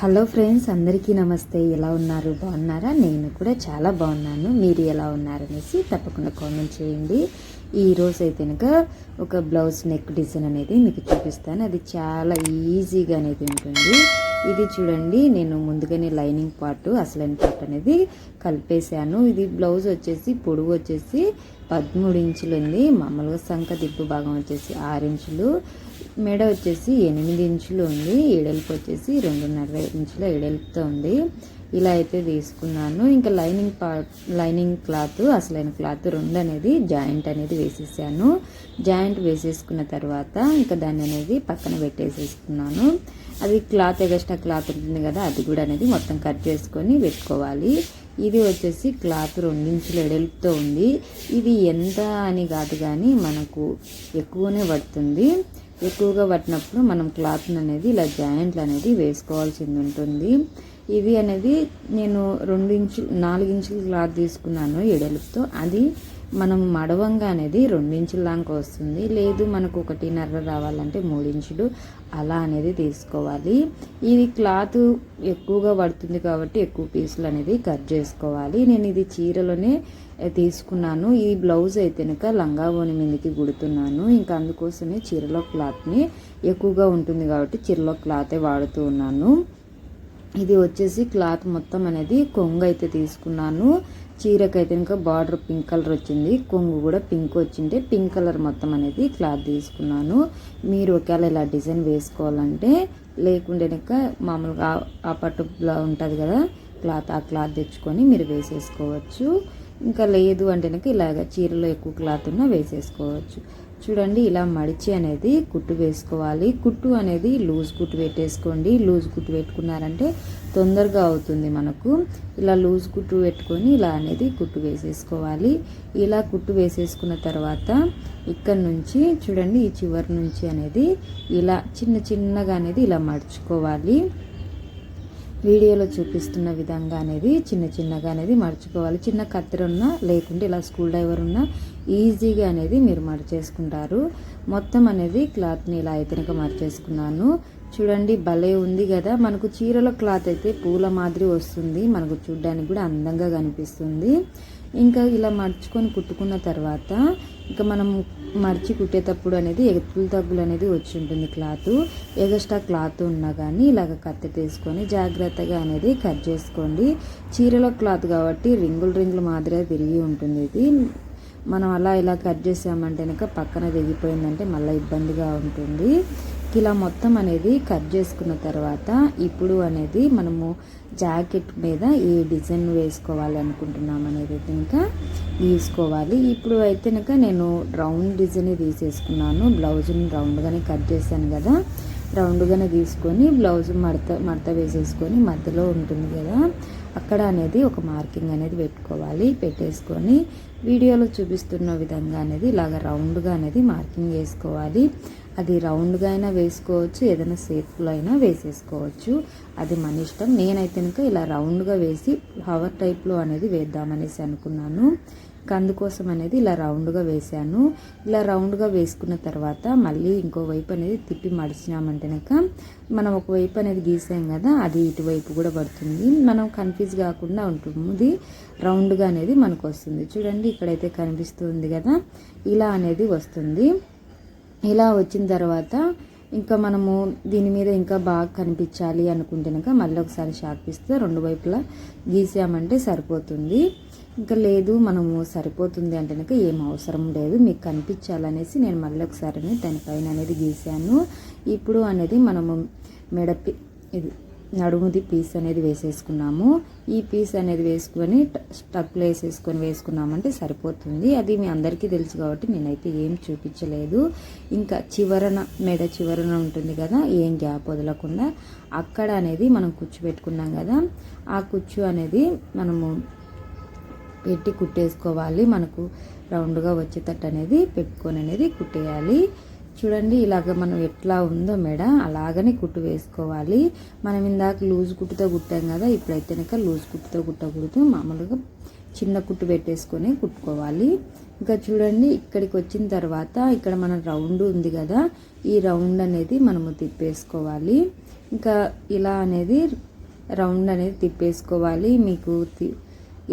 Hello friends అందరికీ నమస్తే. ఎలా ఉన్నారు? బాగున్నారా? నేను కూడా చాలా బాగున్నాను. మీరు ఎలా ఉన్నారనేసి తప్పకుండా కామెంట్ చేయండి. ఈరోజు అయితే కనుక ఒక బ్లౌజ్ నెక్ డిజైన్ అనేది మీకు చూపిస్తాను. అది చాలా ఈజీగా అనేది ఉంటుంది. ఇది చూడండి నేను ముందుగానే లైనింగ్ పార్ట్ అసలైన పార్ట్ అనేది కలిపేశాను. ఇది బ్లౌజ్ వచ్చేసి పొడవు వచ్చేసి పదమూడు ఇంచులు ఉంది. మామూలుగా సంఖ దిబ్బు భాగం వచ్చేసి ఆరు ఇంచులు. మెడ వచ్చేసి ఎనిమిది ఇంచులు ఉంది ఎడల్పు వచ్చేసి రెండున్నర ఇంచుల ఎడల్పుతో ఉంది. ఇలా అయితే తీసుకున్నాను. ఇంకా లైనింగ్ పార్ట్ లైనింగ్ క్లాత్ అసలైన క్లాత్ రెండు అనేది జాయింట్ అనేది వేసేసాను. జాయింట్ వేసేసుకున్న తర్వాత ఇంకా దాన్ని అనేది పక్కన పెట్టేసేసుకున్నాను. అది క్లాత్ ఎగస్ట్రా క్లాత్ ఉంటుంది కదా అది కూడా అనేది మొత్తం కట్ చేసుకొని పెట్టుకోవాలి. ఇది వచ్చేసి క్లాత్ రెండించులు ఎడల్పుతో ఉంది. ఇది ఎంత అని కాదు కానీ మనకు ఎక్కువనే పడుతుంది. ఎక్కువగా పట్టినప్పుడు మనం క్లాత్ అనేది ఇలా జాయింట్లు అనేది వేసుకోవాల్సింది ఉంటుంది. ఇది అనేది నేను రెండు ఇంచులు నాలుగు ఇంచుల క్లాత్ తీసుకున్నాను ఎడలుపుతో. అది మనం మడవంగా అనేది రెండించుల దాకా వస్తుంది. లేదు మనకు ఒకటిన్నర రావాలంటే మూడించులు. అలా అనేది తీసుకోవాలి. ఇది క్లాత్ ఎక్కువగా పడుతుంది కాబట్టి ఎక్కువ పీసులు అనేది కట్ చేసుకోవాలి. నేను ఇది చీరలోనే తీసుకున్నాను. ఈ బ్లౌజ్ అయితే కనుక లంగా ఓని మీదకి కుడుతున్నాను. ఇంకా అందుకోసమే చీరలో క్లాత్ని ఎక్కువగా ఉంటుంది కాబట్టి చీరలో క్లాతే వాడుతూ ఉన్నాను. ఇది వచ్చేసి క్లాత్ మొత్తం అనేది కొంగు అయితే తీసుకున్నాను. చీరకైతే ఇంకా బార్డర్ పింక్ కలర్ వచ్చింది. కొంగు కూడా పింక్ వచ్చింటే పింక్ కలర్ మొత్తం అనేది క్లాత్ తీసుకున్నాను. మీరు ఒకవేళ ఇలా డిజైన్ వేసుకోవాలంటే లేకుంటే కనుక మామూలుగా ఆ పట్టు ఉంటుంది కదా క్లాత్ ఆ క్లాత్ తెచ్చుకొని మీరు వేసేసుకోవచ్చు. ఇంకా లేదు అంటే కనుక ఇలాగ చీరలో ఎక్కువ క్లాత్ ఉన్నా వేసేసుకోవచ్చు. చూడండి ఇలా మడిచి అనేది కుట్టు వేసుకోవాలి. కుట్టు అనేది లూజ్ కుట్టు పెట్టేసుకోండి. లూజ్ కుట్టు పెట్టుకున్నారంటే తొందరగా అవుతుంది మనకు. ఇలా లూజ్ కుట్టు పెట్టుకొని ఇలా అనేది కుట్టు వేసేసుకోవాలి. ఇలా కుట్టు వేసేసుకున్న తర్వాత ఇక్కడ నుంచి చూడండి ఈ చివరి నుంచి అనేది ఇలా చిన్న చిన్నగా అనేది ఇలా మడుచుకోవాలి. వీడియోలో చూపిస్తున్న విధంగా అనేది చిన్న చిన్నగా అనేది మర్చుకోవాలి చిన్న కత్తెర ఉన్నా లేకుంటే ఇలా స్కూల్ డ్రైవర్ ఉన్నా ఈజీగా అనేది మీరు మడిచేసుకుంటారు. మొత్తం అనేది క్లాత్ని ఇలా అయితే మార్చేసుకున్నాను చూడండి భలే ఉంది కదా! మనకు చీరల క్లాత్ అయితే పూల మాదిరి వస్తుంది. మనకు చూడడానికి కూడా అందంగా కనిపిస్తుంది. ఇంకా ఇలా మర్చుకొని కుట్టుకున్న తర్వాత ఇంకా మనం మర్చి కుట్టేటప్పుడు అనేది ఎగులు తగ్గులు అనేది వచ్చి ఉంటుంది క్లాత్. ఎగస్ట్రా క్లాత్ ఉన్నా కానీ ఇలాగ కత్తి తీసుకొని జాగ్రత్తగా అనేది కట్ చేసుకోండి. చీరలో క్లాత్ కాబట్టి రింగులు రింగులు మాదిరిగా తిరిగి ఉంటుంది ఇది. మనం అలా ఇలా కట్ చేసామంటే కనుక పక్కన తెగిపోయిందంటే మళ్ళీ ఇబ్బందిగా ఉంటుంది. ఇలా మొత్తం అనేది కట్ చేసుకున్న తర్వాత ఇప్పుడు అనేది మనము జాకెట్ మీద ఏ డిజైన్ వేసుకోవాలి అనుకుంటున్నాం అనేది ఇంకా తీసుకోవాలి. ఇప్పుడు అయితే కనుక నేను రౌండ్ డిజైన్ తీసేసుకున్నాను. బ్లౌజ్ని రౌండ్గానే కట్ చేశాను కదా. రౌండ్గానే తీసుకొని బ్లౌజ్ మడత మడత వేసేసుకొని మధ్యలో ఉంటుంది కదా. అక్కడ అనేది ఒక మార్కింగ్ అనేది పెట్టుకోవాలి. పెట్టేసుకొని వీడియోలో చూపిస్తున్న విధంగా అనేది ఇలాగ రౌండ్గా అనేది మార్కింగ్ వేసుకోవాలి అది రౌండ్గా అయినా వేసుకోవచ్చు ఏదైనా షేప్లో అయినా వేసేసుకోవచ్చు. అది మన ఇష్టం. నేనైతే కనుక ఇలా రౌండ్గా వేసి హవర్ టైప్లో అనేది వేద్దామనేసి అనుకున్నాను. కందుకోసం అనేది ఇలా రౌండ్గా వేసాను ఇలా రౌండ్గా వేసుకున్న తర్వాత మళ్ళీ ఇంకో వైపు అనేది తిప్పి మడిచినామంటే మనం ఒకవైపు అనేది గీసాం కదా అది ఇటువైపు కూడా పడుతుంది. మనం కన్ఫ్యూజ్ కాకుండా ఉంటుంది. రౌండ్గా అనేది మనకు వస్తుంది. చూడండి ఇక్కడైతే కనిపిస్తుంది కదా ఇలా అనేది వస్తుంది. ఇలా వచ్చిన తర్వాత ఇంకా మనము దీని మీద ఇంకా బాగా కనిపించాలి అనుకుంటే కనుక మళ్ళీ ఒకసారి షాక్ ఇస్తే రెండు వైపులా గీసామంటే సరిపోతుంది. ఇంకా లేదు మనము సరిపోతుంది అంటే కనుక ఏం అవసరం లేదు మీకు కనిపించాలనేసి నేను మళ్ళీ ఒకసారి దానిపైన అనేది గీసాను ఇప్పుడు అనేది మనము మెడపి ఇది నడుముది పీస్ అనేది వేసేసుకున్నాము. ఈ పీస్ అనేది వేసుకొని స్టక్లు వేసేసుకొని వేసుకున్నామంటే సరిపోతుంది. అది మీ అందరికీ తెలుసు కాబట్టి నేనైతే ఏం చూపించలేదు. ఇంకా చివరన మెడ చివరన ఉంటుంది కదా ఏం గ్యాప్ వదలకుండా అక్కడ అనేది మనం కుచ్చు పెట్టుకున్నాం కదా ఆ కుచ్చు అనేది మనము పెట్టి కుట్టేసుకోవాలి. మనకు రౌండ్గా వచ్చేటట్టు అనేది పెట్టుకొని అనేది కుట్టేయాలి. చూడండి ఇలాగ మనం ఎట్లా ఉందో మెడ అలాగనే కుట్టు వేసుకోవాలి. మనం ఇందాక లూజ్ కుట్టుతో కుట్టాం కదా ఇప్పుడైతే కనుక లూజ్ కుట్టుతో కుట్టకూడదు. మామూలుగా చిన్న కుట్టు పెట్టేసుకొని కుట్టుకోవాలి. ఇంకా చూడండి ఇక్కడికి వచ్చిన తర్వాత ఇక్కడ మన రౌండ్ ఉంది కదా ఈ రౌండ్ అనేది మనము తిప్పేసుకోవాలి. ఇంకా ఇలా అనేది రౌండ్ అనేది తిప్పేసుకోవాలి. మీకు తి-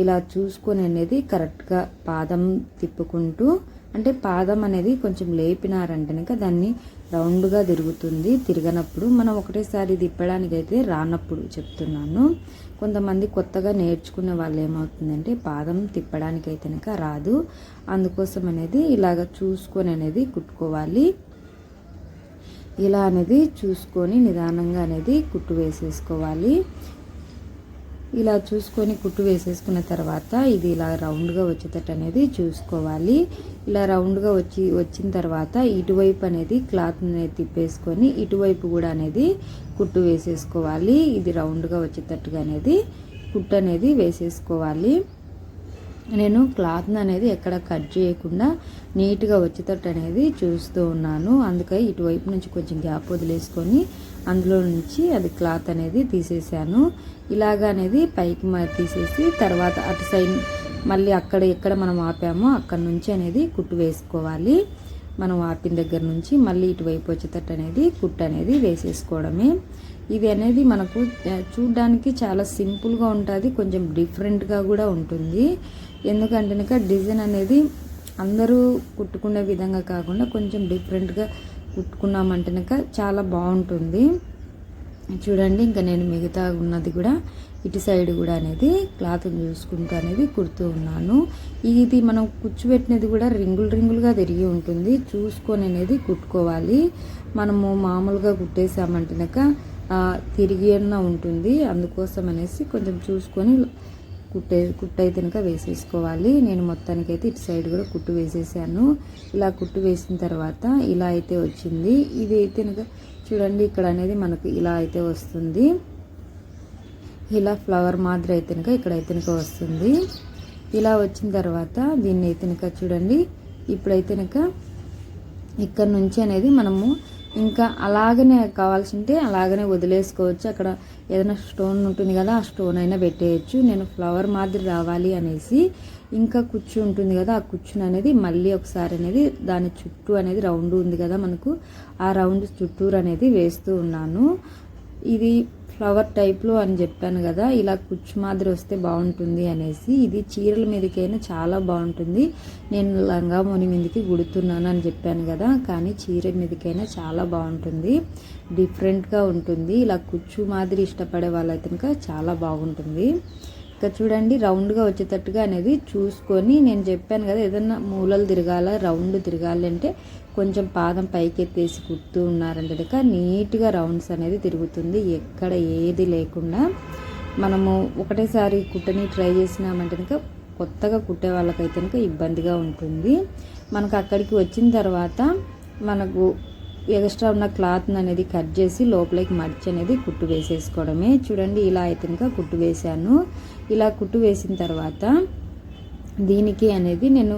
ఇలా చూసుకొని అనేది కరెక్ట్గా పాదం తిప్పుకుంటూ అంటే పాదం అనేది కొంచెం లేపినారంటే కనుక దాన్ని రౌండ్గా తిరుగుతుంది. తిరగనప్పుడు మనం ఒకటేసారి తిప్పడానికి అయితే రానప్పుడు చెప్తున్నాను. కొంతమంది కొత్తగా నేర్చుకునే వాళ్ళు ఏమవుతుందంటే పాదం తిప్పడానికి అయితే కనుక రాదు. అందుకోసం అనేది ఇలాగ చూసుకొని అనేది కుట్టుకోవాలి. ఇలా అనేది చూసుకొని నిదానంగా అనేది కుట్టు వేసేసుకోవాలి. ఇలా చూసుకొని కుట్టు వేసేసుకున్న తర్వాత ఇది ఇలా రౌండ్గా వచ్చేటట్టు అనేది చూసుకోవాలి. ఇలా రౌండ్గా వచ్చి వచ్చిన తర్వాత ఇటువైపు అనేది క్లాత్ అనేది తిప్పేసుకొని ఇటువైపు కూడా అనేది కుట్టు వేసేసుకోవాలి. ఇది రౌండ్గా వచ్చేటట్టుగా అనేది కుట్టు అనేది వేసేసుకోవాలి. నేను క్లాత్ అనేది ఎక్కడ కట్ చేయకుండా నీట్గా వచ్చేటట్టు అనేది చూస్తూ ఉన్నాను. అందుకే ఇటువైపు నుంచి కొంచెం గ్యాప్ వదిలేసుకొని అందులో నుంచి అది క్లాత్ అనేది తీసేసాను. ఇలాగ అనేది పైకి మ- తీసేసి తర్వాత అటు సైడ్ మళ్ళీ అక్కడ ఎక్కడ మనం ఆపామో అక్కడ నుంచి అనేది కుట్టు వేసుకోవాలి. మనం ఆపిన దగ్గర నుంచి మళ్ళీ ఇటువైపు వచ్చేటట్టు అనేది కుట్టు అనేది వేసేసుకోవడమే. ఇది అనేది మనకు చూడ్డానికి చాలా సింపుల్గా ఉంటుంది కొంచెం డిఫరెంట్గా కూడా ఉంటుంది. ఎందుకంటే డిజైన్ అనేది అందరూ కుట్టుకునే విధంగా కాకుండా కొంచెం డిఫరెంట్గా కుట్టుకున్నామంటే కనుక చాలా బాగుంటుంది. చూడండి ఇంకా నేను మిగతా ఉన్నది కూడా ఇటు సైడ్ కూడా అనేది క్లాత్ చూసుకుంటూ అనేది కుడుతూ ఉన్నాను. ఇది మనం కూర్చోబెట్టినది కూడా రింగులు రింగులుగా తిరిగి ఉంటుంది. చూసుకొని అనేది కుట్టుకోవాలి. మనము మామూలుగా కుట్టేసామంటేనక తిరిగి అన్న ఉంటుంది. అందుకోసం అనేసి కొంచెం చూసుకొని కుట్టే కుట్టు అయితే కనుక వేసేసుకోవాలి. నేను మొత్తానికి అయితే ఇటు సైడ్ కూడా కుట్టు వేసేసాను. ఇలా కుట్టు వేసిన తర్వాత ఇలా అయితే వచ్చింది. ఇది అయితే కనుక చూడండి ఇక్కడ అనేది మనకు ఇలా అయితే వస్తుంది. ఇలా ఫ్లవర్ మాదిరి అయితే కనుక ఇక్కడ అయితే కనుక వస్తుంది. ఇలా వచ్చిన తర్వాత దీన్ని అయితే కనుక చూడండి ఇప్పుడైతే కనుక ఇక్కడ నుంచి అనేది మనము ఇంకా అలాగనే కావాల్సి ఉంటే అలాగనే వదిలేసుకోవచ్చు. అక్కడ ఏదైనా స్టోన్ ఉంటుంది కదా ఆ స్టోన్ అయినా పెట్టేయచ్చు. నేను ఫ్లవర్ మాదిరి రావాలి అనేసి ఇంకా కుచ్చు ఉంటుంది కదా ఆ కుచ్చును అనేది మళ్ళీ ఒకసారి అనేది దాని చుట్టూ అనేది రౌండ్ ఉంది కదా మనకు ఆ రౌండ్ చుట్టూరు అనేది వేస్తూ ఉన్నాను. ఇది ఫ్లవర్ టైప్లో అని చెప్పాను కదా ఇలా కుచ్చు మాదిరి వస్తే బాగుంటుంది అనేసి ఇది చీరల మీదకైనా చాలా బాగుంటుంది. నేను లంగామోని మీదకి గుడుతున్నాను అని చెప్పాను కదా కానీ చీర మీదకైనా చాలా బాగుంటుంది. డిఫరెంట్గా ఉంటుంది. ఇలా కుచ్చు మాదిరి ఇష్టపడే వాళ్ళైతే ఇంకా చాలా బాగుంటుంది. ఇక్కడ చూడండి రౌండ్గా వచ్చేటట్టుగా అనేది చూసుకొని నేను చెప్పాను కదా ఏదన్నా మూలలు తిరగాల రౌండ్ తిరగాలంటే కొంచెం పాదం పైకి ఎత్తేసి కుడుతూ ఉన్నారంటే కనుక నీట్గా రౌండ్స్ అనేది తిరుగుతుంది. ఎక్కడ ఏది లేకుండా మనము ఒకటేసారి కుట్టని ట్రై చేసినామంటే కనుక కొత్తగా కుట్టే వాళ్ళకైతే కనుక ఇబ్బందిగా ఉంటుంది. మనకు అక్కడికి వచ్చిన తర్వాత మనకు ఎక్స్ట్రా ఉన్న క్లాత్ అనేది కట్ చేసి లోపలికి మడిచి అనేది కుట్టు వేసేసుకోవడమే. చూడండి ఇలా అయితే ఇంకా కుట్టు వేసాను ఇలా కుట్టు వేసిన తర్వాత దీనికి అనేది నేను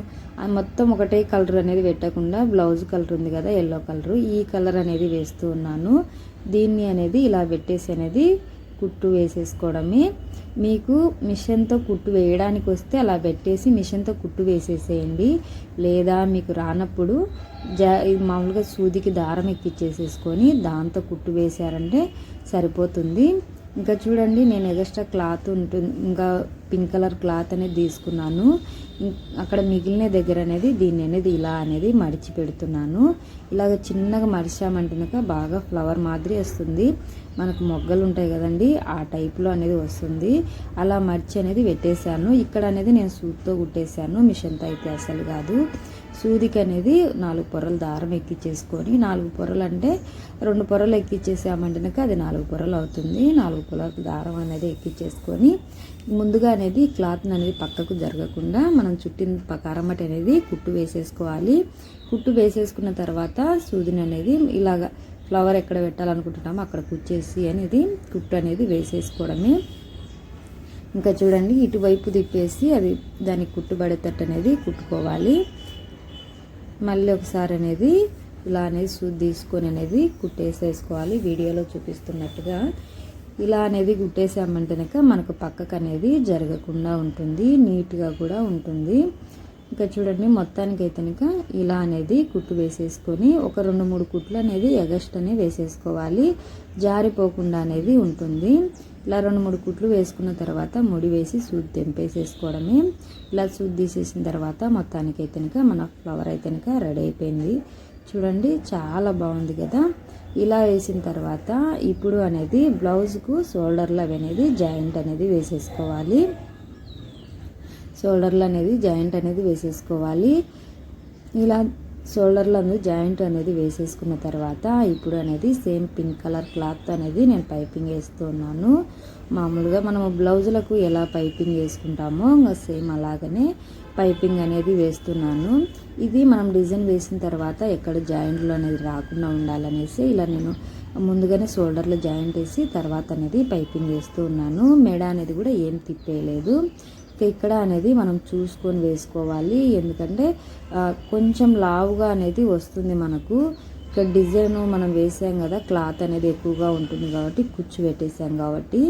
మొత్తం ఒకటే కలర్ అనేది పెట్టకుండా బ్లౌజ్ కలర్ ఉంది కదా ఎల్లో కలర్. ఈ కలర్ అనేది వేస్తూ ఉన్నాను. దీన్ని అనేది ఇలా పెట్టేసి అనేది కుట్టు వేసేసుకోవడమే. మీకు మిషన్తో కుట్టు వేయడానికి వస్తే అలా పెట్టేసి మిషన్తో కుట్టు వేసేసేయండి. లేదా మీకు రానప్పుడు జా మామూలుగా సూదికి దారం ఎక్కిచ్చేసేసుకొని దాంతో కుట్టు వేసారంటే సరిపోతుంది. ఇంకా చూడండి నేను ఎగస్ట్రా క్లాత్ ఉంటుంది ఇంకా పింక్ కలర్ క్లాత్ అనేది తీసుకున్నాను. అక్కడ మిగిలిన దగ్గర అనేది దీన్ని అనేది ఇలా అనేది మడిచి పెడుతున్నాను. ఇలాగ చిన్నగా మడిచామంటున్నాక బాగా ఫ్లవర్ మాదిరి వస్తుంది. మనకు మొగ్గలు ఉంటాయి కదండి ఆ టైప్లో అనేది వస్తుంది. అలా మడిచి అనేది పెట్టేశాను. ఇక్కడ అనేది నేను సూత్తో కుట్టేశాను. మిషన్తో అయితే అసలు కాదు. సూదికి అనేది నాలుగు పొరలు దారం ఎక్కించేసుకొని నాలుగు పొరలు అంటే రెండు పొరలు ఎక్కించేసామంటేనక అది నాలుగు పొరలు అవుతుంది. నాలుగు పొరలు దారం అనేది ఎక్కించేసుకొని ముందుగా అనేది క్లాత్ని అనేది పక్కకు జరగకుండా మనం చుట్టిన పకారమటి అనేది కుట్టు వేసేసుకోవాలి. కుట్టు వేసేసుకున్న తర్వాత సూదిని అనేది ఇలాగ ఫ్లవర్ ఎక్కడ పెట్టాలనుకుంటున్నామో అక్కడ కుచ్చేసి అనేది కుట్టు అనేది వేసేసుకోవడమే. ఇంకా చూడండి ఇటువైపు తిప్పేసి అది దానికి కుట్టుబడేటట్టు అనేది కుట్టుకోవాలి. మళ్ళీ ఒకసారి అనేది ఇలా అనేది సూది తీసుకొని అనేది కుట్టేసేసుకోవాలి. వీడియోలో చూపిస్తున్నట్టుగా ఇలా అనేది కుట్టేసామంటేనక మనకు పక్కకు అనేది జరగకుండా ఉంటుంది. నీట్గా కూడా ఉంటుంది. ఇంకా చూడండి మొత్తానికి అయితేనక ఇలా అనేది కుట్టు వేసేసుకొని ఒక రెండు మూడు కుట్లు అనేది ఎగస్ట్ అనేది వేసేసుకోవాలి. జారిపోకుండా అనేది ఉంటుంది. ఇలా రెండు మూడు కుట్లు వేసుకున్న తర్వాత ముడి వేసి సూది తెంపేసేసుకోవడమే. ఇలా సూది తీసేసిన తర్వాత మొత్తానికి అయితేనక మన ఫ్లవర్ అయితేనక రెడీ అయిపోయింది. చూడండి చాలా బాగుంది కదా. ఇలా వేసిన తర్వాత ఇప్పుడు అనేది బ్లౌజ్కు షోల్డర్లు అవి అనేది జాయింట్ అనేది వేసేసుకోవాలి. షోల్డర్లు అనేది జాయింట్ అనేది వేసేసుకోవాలి. ఇలా షోల్డర్లో అనేది జాయింట్ అనేది వేసేసుకున్న తర్వాత ఇప్పుడు అనేది సేమ్ పింక్ కలర్ క్లాత్ అనేది నేను పైపింగ్ వేస్తున్నాను. మామూలుగా మనము బ్లౌజులకు ఎలా పైపింగ్ వేసుకుంటామో ఇంకా సేమ్ అలాగనే పైపింగ్ అనేది వేస్తున్నాను. ఇది మనం డిజైన్ వేసిన తర్వాత ఎక్కడ జాయింట్లు అనేది రాకుండా ఉండాలనేసి ఇలా నేను ముందుగానే షోల్డర్లో జాయింట్ వేసి తర్వాత అనేది పైపింగ్ వేస్తూ ఉన్నాను. మెడ అనేది కూడా ఏం తిప్పేయలేదు ఇక్కడ అనేది మనం చూసుకొని వేసుకోవాలి. ఎందుకంటే కొంచెం లావుగా అనేది వస్తుంది మనకు. ఇక్కడ డిజైన్ మనం వేసాం కదా క్లాత్ అనేది ఎక్కువగా ఉంటుంది కాబట్టి కుచ్చు పెట్టేసాం కాబట్టి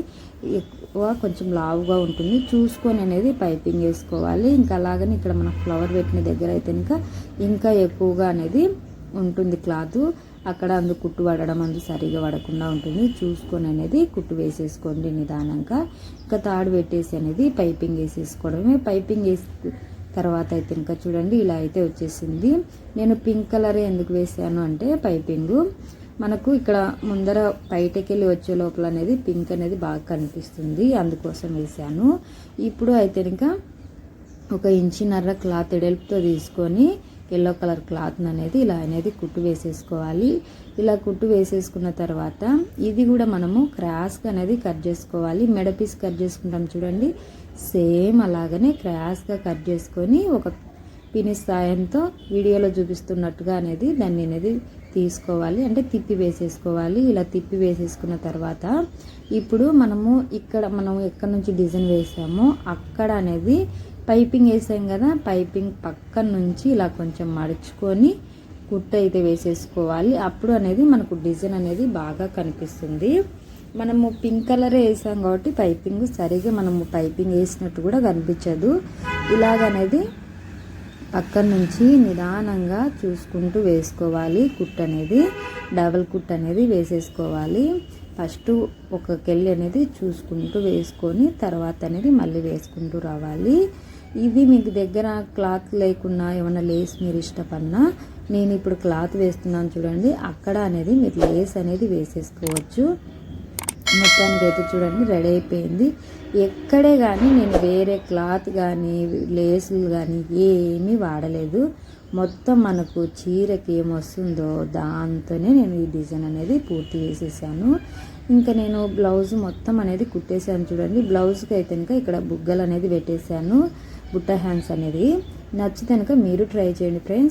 ఎక్కువ కొంచెం లావుగా ఉంటుంది. చూసుకొని అనేది పైపింగ్ వేసుకోవాలి. ఇంకా అలాగని ఇక్కడ మనం ఫ్లవర్ పెట్టిన దగ్గర అయితే ఇంకా ఇంకా ఎక్కువగా అనేది ఉంటుంది క్లాత్. అక్కడ అందు కుట్టు పడడం అందు సరిగా పడకుండా ఉంటుంది. చూసుకొని అనేది కుట్టు వేసేసుకోండి నిదానంగా. ఇంకా తాడు పెట్టేసి అనేది పైపింగ్ వేసేసుకోవడమే. పైపింగ్ వేసి తర్వాత అయితే ఇంకా చూడండి ఇలా అయితే వచ్చేసింది. నేను పింక్ కలర్ ఎందుకు వేసాను అంటే పైపింగు. మనకు ఇక్కడ ముందర బయటకి వెళ్ళి వచ్చే లోపల అనేది పింక్ అనేది బాగా కనిపిస్తుంది. అందుకోసం వేసాను ఇప్పుడు అయితే ఇంకా ఒక ఇంచిన్నర క్లాత్ ఎడల్పుతో తీసుకొని ఎల్లో కలర్ క్లాత్ అనేది ఇలా అనేది కుట్టు వేసేసుకోవాలి. ఇలా కుట్టు వేసేసుకున్న తర్వాత ఇది కూడా మనము క్రాస్గా అనేది కట్ చేసుకోవాలి. మెడ పీస్ కట్ చేసుకుంటాం చూడండి. సేమ్ అలాగనే క్రాస్గా కట్ చేసుకొని ఒక పిని సాయంతో వీడియోలో చూపిస్తున్నట్టుగా అనేది దాన్ని అనేది తీసుకోవాలి. అంటే తిప్పి వేసేసుకోవాలి. ఇలా తిప్పి వేసేసుకున్న తర్వాత ఇప్పుడు మనము ఇక్కడ మనం ఎక్కడి నుంచి డిజైన్ వేసామో అక్కడ అనేది పైపింగ్ వేసాం కదా పైపింగ్ పక్కన నుంచి ఇలా కొంచెం మడుచుకొని కుట్ట అయితే వేసేసుకోవాలి. అప్పుడు అనేది మనకు డిజైన్ అనేది బాగా కనిపిస్తుంది. మనము పింక్ కలరే వేసాం కాబట్టి పైపింగ్ సరిగా మనము పైపింగ్ వేసినట్టు కూడా కనిపించదు. ఇలాగనేది పక్కన నుంచి నిదానంగా చూసుకుంటూ వేసుకోవాలి. కుట్ అనేది డబల్ కుట్ అనేది వేసేసుకోవాలి. ఫస్ట్ ఒక కెళ్ళి అనేది చూసుకుంటూ వేసుకొని తర్వాత అనేది మళ్ళీ వేసుకుంటూ రావాలి. ఇది మీకు దగ్గర క్లాత్ లేకున్నా ఏమైనా లేస్ మీరు ఇష్టపడినా నేను ఇప్పుడు క్లాత్ వేస్తున్నాను చూడండి. అక్కడ అనేది మీరు లేస్ అనేది వేసేసుకోవచ్చు. మొత్తానికి అయితే చూడండి రెడీ అయిపోయింది. ఎక్కడే కానీ నేను వేరే క్లాత్ కానీ లేసులు కానీ ఏమీ వాడలేదు. మొత్తం మనకు చీరకి ఏమొస్తుందో దాంతోనే నేను ఈ డిజైన్ అనేది పూర్తి చేసేసాను. ఇంకా నేను బ్లౌజ్ మొత్తం అనేది కుట్టేశాను చూడండి. బ్లౌజ్కి అయితే ఇంకా ఇక్కడ బుగ్గలు అనేది పెట్టేశాను. బుట్ట హ్యాండ్స్ అనేది నచ్చితే కనుక మీరు ట్రై చేయండి ఫ్రెండ్స్.